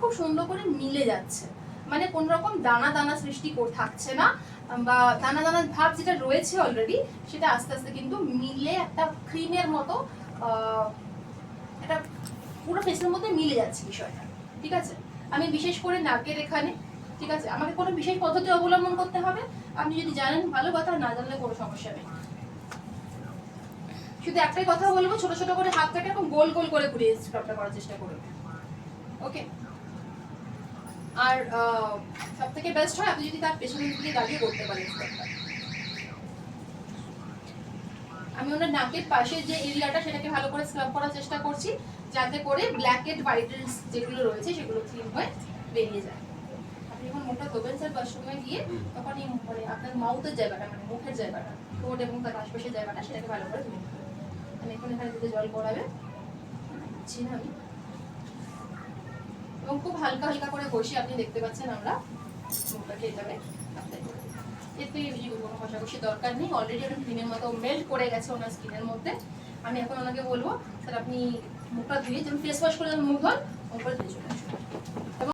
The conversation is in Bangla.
খুব সুন্দর করে মিলে যাচ্ছে। মানে কোন রকম দানা দানা সৃষ্টি থাকছে না, বা দানা দানা ভাব যেটা রয়েছে অলরেডি সেটা আস্তে আস্তে কিন্তু মিলে একটা ক্রিমের মতো একটা পুরো ফেসের মধ্যে মিলে যাচ্ছে বিষয়টা। ঠিক আছে? আমি বিশেষ করে নাকের এখানে, ঠিক আছে? আমাকে কোনো বিশেষ পদ্ধতি অবলম্বন করতে হবে। আপনি যদি জানেন ভালো কথা, না জানলে কোনো সমস্যা নেই। শুধু একটাই কথা বলব, ছোট ছোট করে হাত কাটে এবং গোল গোল করে ঘুরিয়ে স্ক্রাবটা করার চেষ্টা করবে ওকে আর সব থেকে বেস্ট হয় আপনি যদি তার পেছনের দিকে দাঁড়িয়ে করতে পারেন আমি ওনার নাকের পাশে যে এরিয়াটা সেটাকে ভালো করে স্ক্রাব করার চেষ্টা করছি যাতে করে ব্ল্যাকেট হোয়াইটের যেগুলো রয়েছে সেগুলো ক্লিন হয়ে বেরিয়ে যায়। আপনি যখন মুখটা ধোবেন স্যার বাথরুমে গিয়ে তখন এই মানে আপনার মাউথের জায়গাটা মানে মুখের জায়গাটা ঠোঁট এবং তার আশপাশের জায়গাটা সেটাকে ভালো করে ধুয়ে আমি এখন এখানে দিতে জল পড়াবে। দিচ্ছি না আমি খুব হালকা হালকা করে বসে, আপনি দেখতে পাচ্ছেন আমরা। মুখটাকে এভাবে apply করে কোনো ঘষাঘষি দরকার নেই। অলরেডি ওটা ক্রিমের মতো মেল্ট করে গেছে ওনার স্কিনের মধ্যে। আমি এখন ওনাকে বলব, স্যার, আপনি মুখটা ধুয়ে, যেমন ফেস ওয়াশ করে মুখ ধর ওপরে দিয়ে চলে আসুন।